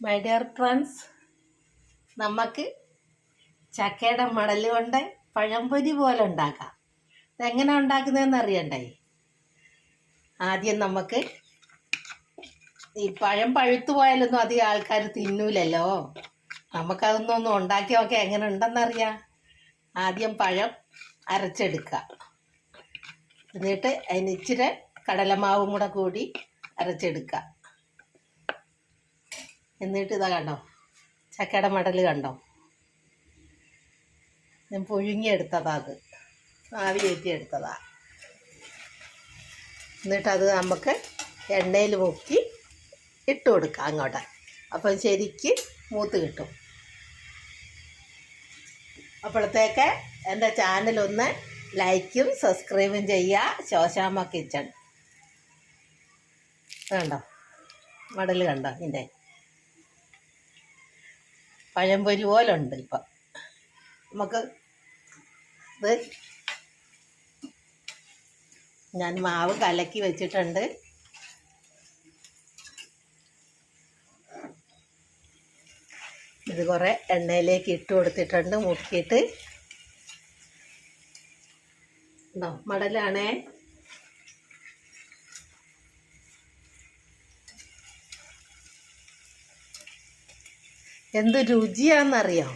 My dear friends നമുക്ക് ചക്കയുടെ മടൽ കൊണ്ട് പഴംപൊരി പോലെ ഉണ്ടാക്കാം. ഇതെങ്ങനെ ഉണ്ടാക്കുന്നതെന്ന് അറിയണ്ടേ? ആദ്യം നമുക്ക് ഈ പഴം പഴുത്തു പോയാലൊന്നും അധികം ആൾക്കാർ തിന്നൂലല്ലോ. നമുക്കതൊന്നും ഒന്ന് ഉണ്ടാക്കി നോക്കെ എങ്ങനെ ഉണ്ടെന്നറിയാം. ആദ്യം പഴം അരച്ചെടുക്കുക എന്നിട്ട് അതിന് ഇച്ചിരി കടലമാവും കൂടെ കൂടി അരച്ചെടുക്കുക എന്നിട്ട് ഇതാ കണ്ടോ? ചക്കയുടെ മടൽ കണ്ടോ? ഞാൻ പുഴുങ്ങിയെടുത്തതാ അത്. ആവി കയറ്റിയെടുത്തതാ എന്നിട്ടത് നമുക്ക് എണ്ണയിൽ മുക്കി ഇട്ട് കൊടുക്കാം അങ്ങോട്ട്. അപ്പം ശരിക്ക് മൂത്ത് കിട്ടും. അപ്പോഴത്തേക്ക് എന്റെ ചാനലൊന്ന് ലൈക്കും സബ്സ്ക്രൈബും ചെയ്യുക. ശോശാമ്മ കിച്ചൺ. കണ്ടോ? മടൽ കണ്ടോ ഇതിന്റെ? പഴംപൊരി പോലെ ഉണ്ട് ഇപ്പം. നമുക്ക് ഇത് ഞാൻ മാവ് കലക്കി വെച്ചിട്ടുണ്ട്. ഇത് കുറേ എണ്ണയിലേക്ക് ഇട്ട് കൊടുത്തിട്ടുണ്ട് മുക്കിയിട്ട് ഉണ്ടോ മടലാണേ. എന്ത് രുചിയാണെന്നറിയാം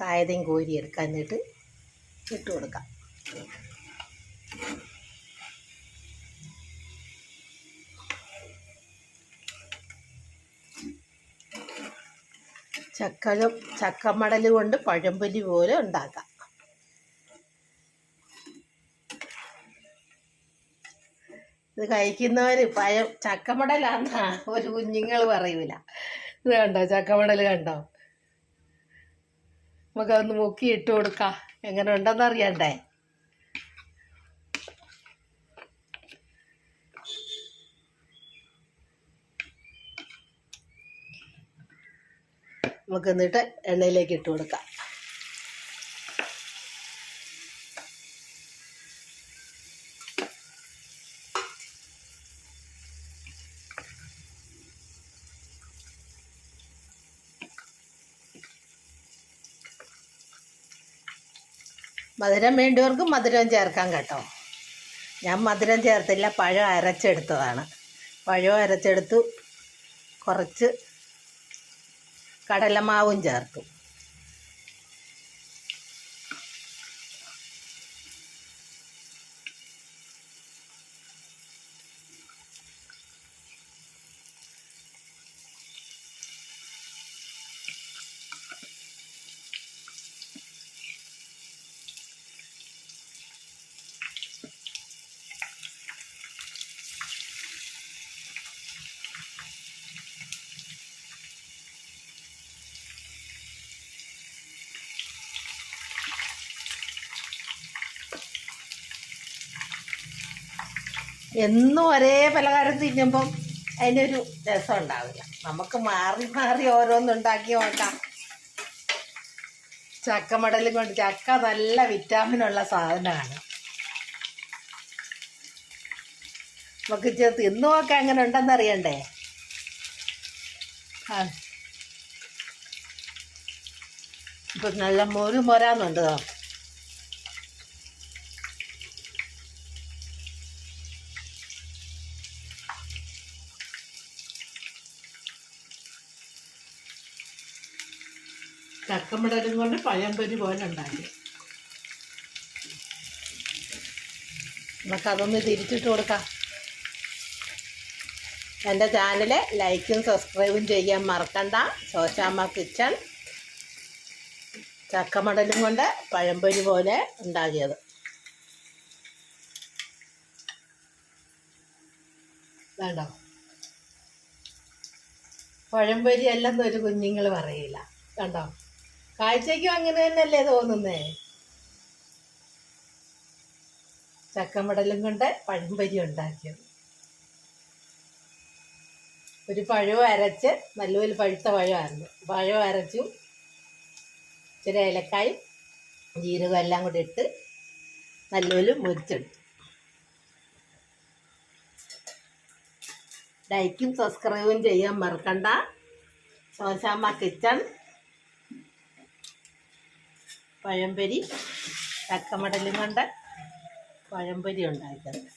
കായതയും കോരി എടുക്കാൻ എന്നിട്ട് ഇട്ട് കൊടുക്കാം. ചക്കലും ചക്കമടൽ കൊണ്ട് പഴംപൊരി പോലെ ഉണ്ടാക്കാം. ഇത് കഴിക്കുന്നവർ പഴം ചക്കമടലാന്നാ ഒരു കുഞ്ഞുങ്ങൾ പറയൂല. ഇത് കണ്ടോ ചക്കമടൽ കണ്ടോ? നമുക്കതൊന്ന് മുക്കി ഇട്ട് കൊടുക്കാം. എങ്ങനെ ഉണ്ടെന്ന് അറിയണ്ടേ? നമുക്ക് എന്നിട്ട് എണ്ണയിലേക്ക് ഇട്ട് കൊടുക്കാം. മധുരം വേണ്ടിയവർക്ക് മധുരം ചേർക്കാം കേട്ടോ. ഞാൻ മധുരം ചേർത്തില്ല പഴം അരച്ചെടുത്തതാണ്. പഴം അരച്ചെടുത്തു കുറച്ച് കടലമാവും ചേർത്തു. എന്നും ഒരേ പലഹാരം തിന്നുമ്പം അതിനൊരു രസം ഉണ്ടാവില്ല നമുക്ക് മാറി മാറി ഓരോന്നുണ്ടാക്കി നോക്കാം. ചക്കമടലും കൊണ്ട് ചക്ക നല്ല വിറ്റാമിനുള്ള സാധനമാണ്. നമുക്ക് തിന്നു നോക്കാം അങ്ങനെ ഉണ്ടെന്ന് അറിയണ്ടേ ആ. ഇപ്പം നല്ല മൊരു മൊരാന്നുണ്ട്. ചക്കമിടലും കൊണ്ട് പഴംപൊരി പോലെ ഉണ്ടാക്കി. നമുക്കതൊന്ന് തിരിച്ചിട്ട് കൊടുക്കാം. എന്റെ ചാനൽ ലൈക്കും സബ്സ്ക്രൈബും ചെയ്യാൻ മറക്കണ്ട. ശോശാമ്മ കിച്ചൺ. ചക്കമടലും കൊണ്ട് പഴംപൊരി പോലെ ഉണ്ടാക്കിയത്. വേണ്ടോ? പഴംപൊരി അല്ലെന്നൊരു കുഞ്ഞുങ്ങൾ പറയില്ല. കണ്ടോ കാഴ്ചയ്ക്കും അങ്ങനെ തന്നെയല്ലേ തോന്നുന്നേ? ചക്കമടലും കൊണ്ട് പഴംപരി ഉണ്ടാക്കിയത്. ഒരു പഴവും അരച്ച് നല്ലപോലെ പഴുത്ത പഴമായിരുന്നു. പഴം അരച്ചു ഇച്ചിരി ഏലക്കായും ജീരകം എല്ലാം കൂടി ഇട്ട് നല്ലപോലെ മുരിച്ചെടുത്തു. ലൈക്കും സബ്സ്ക്രൈബും ചെയ്യാൻ മറക്കണ്ട. ശോശാമ്മ കിച്ചൺ പഴംപൊരി ചക്കമടലും കൊണ്ട് പഴംപൊരി ഉണ്ടാക്കുന്നത്.